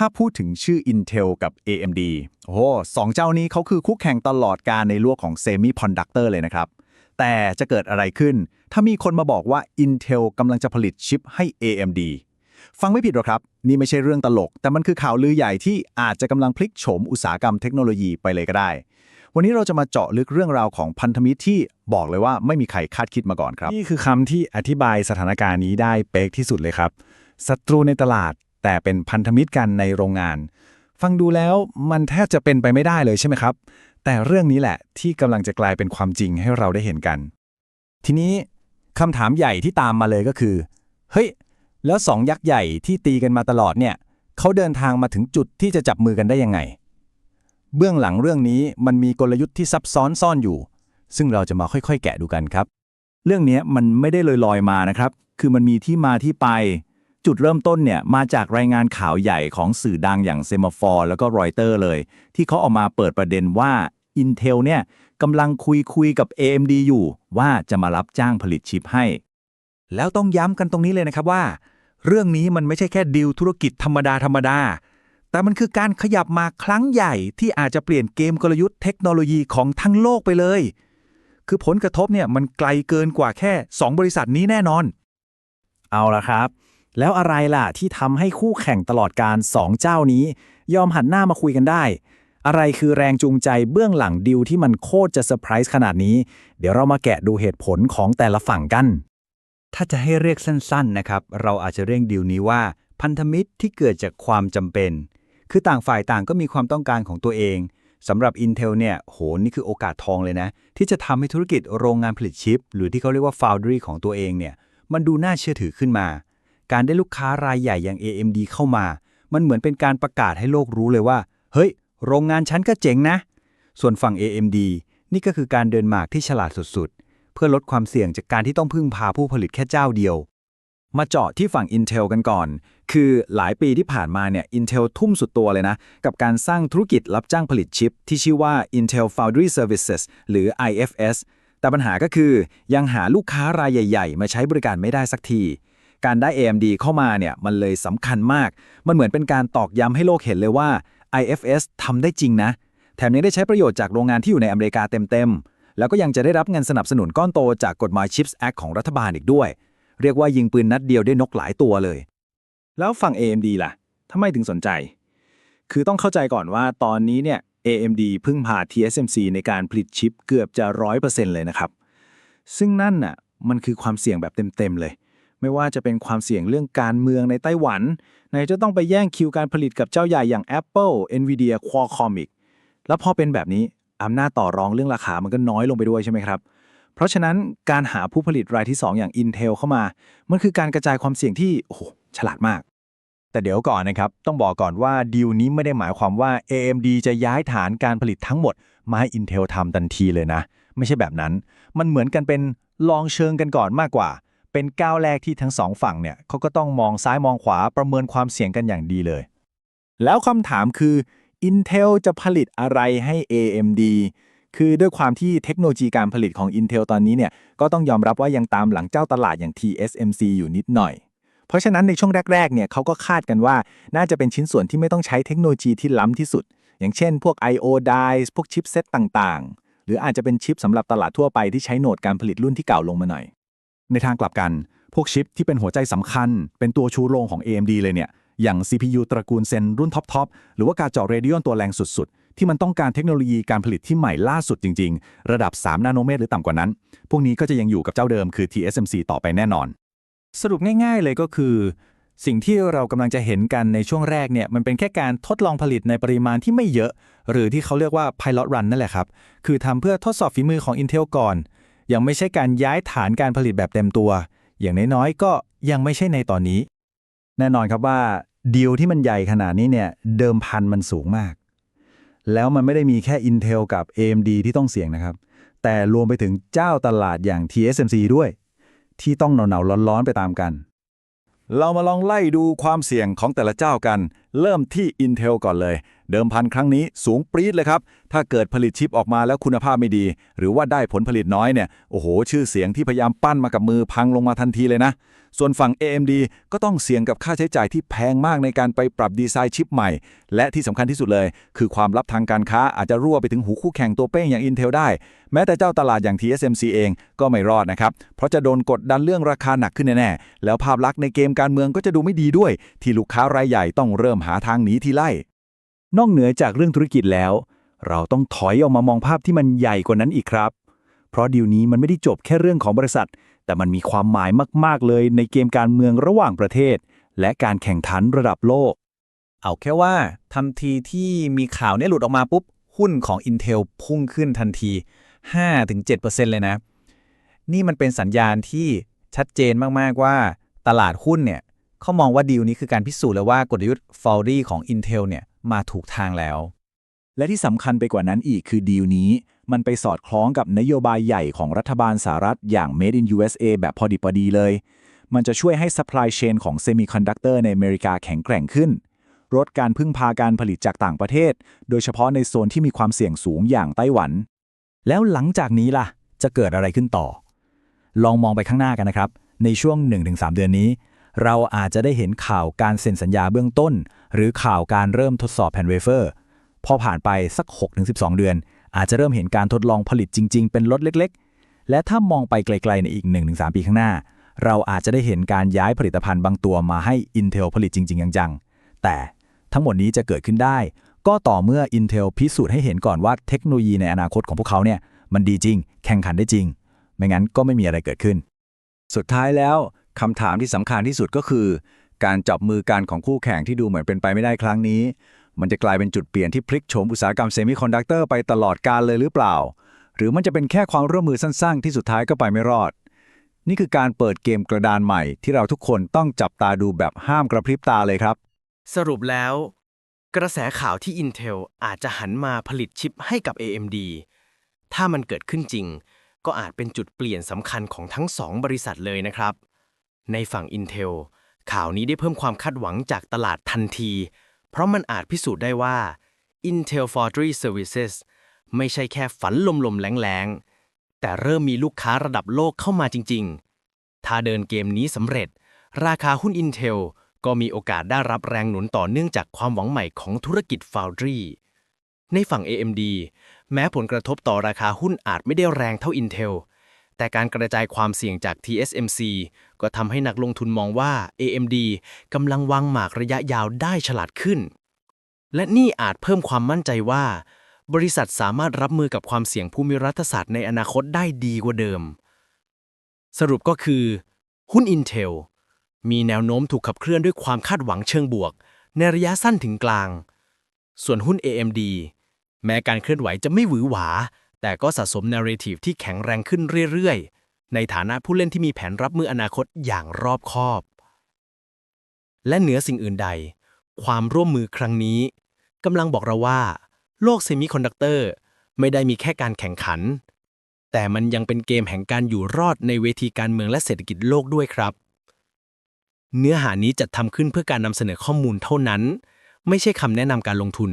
ถ้าพูดถึงชื่อ Intel กับ AMD โอ้โสองเจ้านี้เขาคือคู่แข่งตลอดการในลวกของ Semiconductor เลยนะครับ แต่จะเกิดอะไรขึ้น ถ้ามีคนมาบอกว่า Intel กำลังจะผลิตชิปให้ AMD ฟังไม่ผิดหรอกครับ นี่ไม่ใช่เรื่องตลก แต่มันคือข่าวลือใหญ่ที่อาจจะกำลังพลิกโฉมอุตสาหกรรมเทคโนโลยีไปเลยก็ได้ วันนี้เราจะมาเจาะลึกเรื่องราวของพันธมิตรที่บอกเลยว่าไม่มีใครคาดคิดมาก่อนครับ นี่คือคำที่อธิบายสถานการณ์นี้ได้เป๊กที่สุดเลยครับศัตรูในตลาด แต่เป็นพันธมิตรกันในโรงงาน ฟังดูแล้วมันแทบจะเป็นไปไม่ได้เลยใช่ไหมครับ แต่เรื่องนี้แหละที่กำลังจะกลายเป็นความจริงให้เราได้เห็นกัน ทีนี้คำถามใหญ่ที่ตามมาเลยก็คือ เฮ้ย แล้วสองยักษ์ใหญ่ที่ตีกันมาตลอดเนี่ยเขาเดินทางมาถึงจุดที่จะจับมือกันได้ยังไง เบื้องหลังเรื่องนี้มันมีกลยุทธ์ที่ซับซ้อนซ่อนอยู่ ซึ่งเราจะมาค่อย ๆ แกะดูกันครับ เรื่องนี้มันไม่ได้ลอยๆมานะครับ คือมันมีที่มาที่ไป จุดเริ่มต้นเนี่ยมาจากรายงานข่าวใหญ่ของสื่อดังอย่างเซมาฟอร์แล้วก็รอยเตอร์เลย ที่เขาออกมาเปิดประเด็นว่า Intel เนี่ยกำลังคุยคุยกับ AMD อยู่ ว่าจะมารับจ้างผลิตชิปให้ แล้วต้องย้ำกันตรงนี้เลยนะครับว่า เรื่องนี้มันไม่ใช่แค่ดีลธุรกิจธรรมดาธรรมดา แต่มันคือการขยับมาครั้งใหญ่ที่อาจจะเปลี่ยนเกมกลยุทธ์เทคโนโลยีของทั้งโลกไปเลย คือผลกระทบเนี่ยมันไกลเกินกว่าแค่ 2 บริษัทนี้แน่นอน เอาละครับ แล้วอะไรล่ะที่ทำให้คู่แข่งตลอดการสองเจ้านี้ ยอมหันหน้ามาคุยกันได้ อะไรคือแรงจูงใจเบื้องหลังดิวที่มันโคตรจะเซอร์ไพรส์ขนาดนี้ เดี๋ยวเรามาแกะดูเหตุผลของแต่ละฝั่งกัน ถ้าจะให้เรียกสั้นๆนะครับ เราอาจจะเรียกดีลนี้ว่า พันธมิตรที่เกิดจากความจำเป็น คือต่างฝ่ายต่างก็มีความต้องการของตัวเองสำหรับ Intel เนี่ยโหนี่คือโอกาสทองเลยนะ ที่จะทำให้ธุรกิจโรงงานผลิตชิป หรือที่เขาเรียกว่า Foundry ของตัวเองเนี่ยมันดูน่าเชื่อถือขึ้นมา การได้ลูกค้ารายใหญ่อย่าง AMD เข้ามา มันเหมือนเป็นการประกาศให้โลกรู้เลยว่า เฮ้ย โรงงานฉันก็เจ๋งนะ ส่วนฝั่ง AMD นี่ก็คือการเดินหมากที่ฉลาดสุดๆ เพื่อลดความเสี่ยงจากการที่ต้องพึ่งพาผู้ผลิตแค่เจ้าเดียว มาเจาะที่ฝั่ง Intel กันก่อน คือหลายปีที่ผ่านมาเนี่ย Intel ทุ่มสุดตัวเลยนะ กับการสร้างธุรกิจรับจ้างผลิตชิป ที่ชื่อว่า Intel Foundry Services หรือ IFS แต่ปัญหาก็คือยังหาลูกค้ารายใหญ่ ๆ มาใช้บริการไม่ได้สักที การได้ AMD เข้ามาเนี่ยมันเลยสำคัญมาก มันเหมือนเป็นการตอกย้ำให้โลกเห็นเลยว่า IFS ทำได้จริงนะ แถมยังได้ใช้ประโยชน์จากโรงงานที่อยู่ในอเมริกาเต็มๆ แล้วก็ยังจะได้รับเงินสนับสนุนก้อนโตจากกฎหมาย Chips Act ของรัฐบาลอีกด้วย เรียกว่ายิงปืนนัดเดียวได้นกหลายตัวเลย แล้วฝั่ง AMD ล่ะทำไมถึงสนใจ คือต้องเข้าใจก่อนว่าตอนนี้เนี่ย AMD พึ่งพา TSMC ในการผลิตชิปเกือบจะ 100%เลยนะครับ ซึ่งนั่นน่ะมันคือความเสี่ยงแบบเต็มๆเลย ไม่ว่าจะเป็นความเสี่ยงเรื่องการเมืองในไต้หวันไหนจะต้องไปแย่งคิวการผลิตกับเจ้าใหญ่อย่าง Apple Nvidia Qualcomm อีกแล้วพอเป็นแบบนี้อำนาจต่อรองเรื่องราคามันก็น้อยลงไปด้วยใช่ไหมครับ เพราะฉะนั้นการหาผู้ผลิตรายที่ 2 อย่าง Intel เข้ามา มันคือการกระจายความเสี่ยงที่โอ้โหฉลาดมาก แต่เดี๋ยวก่อนนะครับ ต้องบอกก่อนว่าดีลนี้ไม่ได้หมายความว่า AMD จะย้ายฐานการผลิตทั้งหมด มาให้ Intel ทำทันทีเลยนะ ไม่ใช่แบบนั้น มันเหมือนกันเป็นลองเชิงกันก่อนมากกว่า เป็นก้าวแรกที่ทั้งสองฝั่งเนี่ยเขาก็ต้องมองซ้ายมองขวาประเมินความเสี่ยงกันอย่างดีเลย แล้วคำถามคือ Intel จะผลิตอะไรให้ AMD คือด้วยความที่เทคโนโลยีการผลิตของ Intel ตอนนี้เนี่ยก็ต้องยอมรับว่ายังตามหลังเจ้าตลาดอย่าง TSMC อยู่นิดหน่อย เพราะฉะนั้นในช่วงแรกๆเนี่ยเขาก็คาดกันว่าน่าจะเป็นชิ้นส่วนที่ไม่ต้องใช้เทคโนโลยีที่ล้ำที่สุด อย่างเช่น พวก I/O dies พวกชิปเซตต่างๆ หรืออาจจะเป็นชิปสำหรับตลาดทั่วไปที่ใช้โหนดการผลิตรุ่นที่เก่าลงมาหน่อย ในทางกลับกัน พวกชิปที่เป็นหัวใจสำคัญ เป็นตัวชูโรงของ AMD เลยเนี่ย อย่าง CPU ตระกูลเซนรุ่นท็อปๆ หรือว่าการเจาะเรดิออนตัวแรงสุด ๆ ที่มันต้องการเทคโนโลยีการผลิตที่ใหม่ล่าสุดจริง ๆ ระดับ 3 นาโนเมตรหรือต่ำกว่านั้น พวกนี้ก็จะยังอยู่กับเจ้าเดิมคือ TSMC ต่อไปแน่นอน สรุปง่าย ๆ เลยก็คือ สิ่งที่เรากำลังจะเห็นกันในช่วงแรกเนี่ยมันเป็นแค่การทดลองผลิตในปริมาณที่ไม่เยอะ หรือที่เขาเรียกว่า pilot run นั่นแหละครับคือทำเพื่อทดสอบฝีมือของ Intel ก่อน ยังไม่ใช่การย้ายฐานการผลิตแบบเต็มตัว อย่างน้อยๆก็ยังไม่ใช่ในตอนนี้ แน่นอนครับว่าดีลที่มันใหญ่ขนาดนี้เนี่ยเดิมพันมันสูงมาก แล้วมันไม่ได้มีแค่ Intel กับ AMD ที่ต้องเสี่ยงนะครับ แต่รวมไปถึงเจ้าตลาดอย่าง TSMC ด้วย ที่ต้องหนาวๆร้อนๆไปตามกัน เรามาลองไล่ดูความเสี่ยงของแต่ละเจ้ากันเริ่มที่ Intel ก่อนเลย เดิมพันครั้งนี้สูงปรี๊ดเลยครับ ถ้าเกิดผลิตชิปออกมาแล้วคุณภาพไม่ดี หรือว่าได้ผลผลิตน้อยเนี่ย โอ้โห ชื่อเสียงที่พยายามปั้นมากับมือพังลงมาทันทีเลยนะ ส่วนฝั่ง AMD ก็ต้องเสี่ยงกับค่าใช้จ่ายที่แพงมากในการไปปรับดีไซน์ชิปใหม่ และที่สำคัญที่สุดเลย คือความลับทางการค้าอาจจะรั่วไปถึงหูคู่แข่งตัวเป้งอย่าง Intel ได้ แม้แต่เจ้าตลาดอย่าง TSMC เองก็ไม่รอดนะครับ เพราะจะโดนกดดันเรื่องราคาหนักขึ้นแน่ๆ แล้วภาพลักษณ์ในเกมการเมืองก็จะดูไม่ดีด้วย ที่ลูกค้ารายใหญ่ต้องเริ่มหาทางหนีที่ไล่ นอกเหนือจากเรื่องธุรกิจแล้ว เราต้องถอยออกมามองภาพที่มันใหญ่กว่านั้นอีกครับ เพราะดีลนี้มันไม่ได้จบแค่เรื่องของบริษัท แต่มันมีความหมายมากๆเลยในเกมการเมืองระหว่างประเทศ และการแข่งขันระดับโลก เอาแค่ว่าทันทีที่มีข่าวเนี้หลุดออกมาปุ๊บหุ้นของ Intel พุ่งขึ้นทันที 5-7%เลยนะ นี่มันเป็นสัญญาณที่ชัดเจนมาก ๆ ว่า ตลาดหุ้นเนี่ย เขามองว่าดีลนี้คือการพิสูจน์แล้วว่ากลยุทธ์ f o u r y ของ Intel เนี่ยมาถูกทางแล้ว และที่สำคัญไปกว่านั้นอีกคือดีลนี้ มันไปสอดคล้องกับนโยบายใหญ่ของรัฐบาลสหรัฐอย่าง Made in USA แบบพอดีพอดีเลย มันจะช่วยให้ supply chain ของ semiconductor ในอเมริกาแข็งแกร่งขึ้นลดการพึ่งพาการผลิตจากต่างประเทศ โดยเฉพาะในโซนที่มีความเสี่ยงสูงอย่างไต้หวัน แล้วหลังจากนี้ล่ะ จะเกิดอะไรขึ้นต่อ ลองมองไปข้างหน้ากันนะครับ ในช่วง 1-3 เดือนนี้ เราอาจจะได้เห็นข่าวการเซ็นสัญญาเบื้องต้น หรือข่าวการเริ่มทดสอบแผ่นเวเฟอร์ พอผ่านไปสัก 6-12 เดือน อาจจะเริ่มเห็นการทดลองผลิตจริง ๆ เป็นรถเล็ก ๆ และถ้ามองไปไกลๆในอีก 1-3 ปีข้างหน้า เราอาจจะได้เห็นการย้ายผลิตภัณฑ์บางตัวมาให้ Intel ผลิตจริง ๆ จังๆ แต่ทั้งหมดนี้จะเกิดขึ้นได้ ก็ต่อเมื่อ Intel พิสูจน์ให้เห็นก่อนว่าเทคโนโลยีในอนาคตของพวกเขาเนี่ยมันดีจริง แข่งขันได้จริง ไม่งั้นก็ไม่มีอะไรเกิดขึ้น สุดท้ายแล้ว คำถามที่สำคัญที่สุดก็คือ การจับมือกันของคู่แข่งที่ดูเหมือนเป็นไปไม่ได้ครั้งนี้ มันจะกลายเป็นจุดเปลี่ยนที่พลิกโฉมอุตสาหกรรมเซมิคอนดักเตอร์ไปตลอดกาลเลยหรือเปล่า หรือมันจะเป็นแค่ความร่วมมือสั้นๆ ที่สุดท้ายก็ไปไม่รอด นี่คือการเปิดเกมกระดานใหม่ ที่เราทุกคนต้องจับตาดูแบบห้ามกระพริบตาเลยครับ สรุปแล้ว กระแสข่าวที่ Intel อาจจะหันมาผลิตชิปให้กับ AMD ถ้ามันเกิดขึ้นจริง ก็อาจเป็นจุดเปลี่ยนสำคัญของทั้งสองบริษัทเลยนะครับ ในฝั่ง Intel ข่าวนี้ได้เพิ่มความคาดหวังจากตลาดทันที เพราะมันอาจพิสูจน์ได้ว่า Intel Foundry Services ไม่ใช่แค่ฝันลมๆแรงๆ แต่เริ่มมีลูกค้าระดับโลกเข้ามาจริงๆ ถ้าเดินเกมนี้สำเร็จ ราคาหุ้น Intel ก็มีโอกาสได้รับแรงหนุนต่อเนื่องจากความหวังใหม่ของธุรกิจ Foundry ในฝั่ง AMD แม้ผลกระทบต่อราคาหุ้นอาจไม่ได้แรงเท่า Intel แต่การกระจายความเสี่ยงจาก TSMC ก็ทำให้นักลงทุนมองว่า AMD กำลังวางหมากระยะยาวได้ฉลาดขึ้น และนี่อาจเพิ่มความมั่นใจว่า บริษัทสามารถรับมือกับความเสี่ยงภูมิรัฐศาสตร์ในอนาคตได้ดีกว่าเดิม สรุปก็คือ หุ้น Intel มีแนวโน้มถูกขับเคลื่อนด้วยความคาดหวังเชิงบวก ในระยะสั้นถึงกลาง ส่วนหุ้น AMD แม้การเคลื่อนไหวจะไม่หวือหวา แต่ก็สะสม narrative ที่แข็งแรงขึ้นเรื่อยๆ ในฐานะผู้เล่นที่มีแผนรับมืออนาคตอย่างรอบคอบ และเหนือสิ่งอื่นใด ความร่วมมือครั้งนี้กำลังบอกเราว่า โลกเซมิคอนดักเตอร์ไม่ได้มีแค่การแข่งขัน แต่มันยังเป็นเกมแห่งการอยู่รอดในเวทีการเมืองและเศรษฐกิจโลกด้วยครับ เนื้อหานี้จัดทำขึ้นเพื่อการนำเสนอข้อมูลเท่านั้น ไม่ใช่คำแนะนำการลงทุน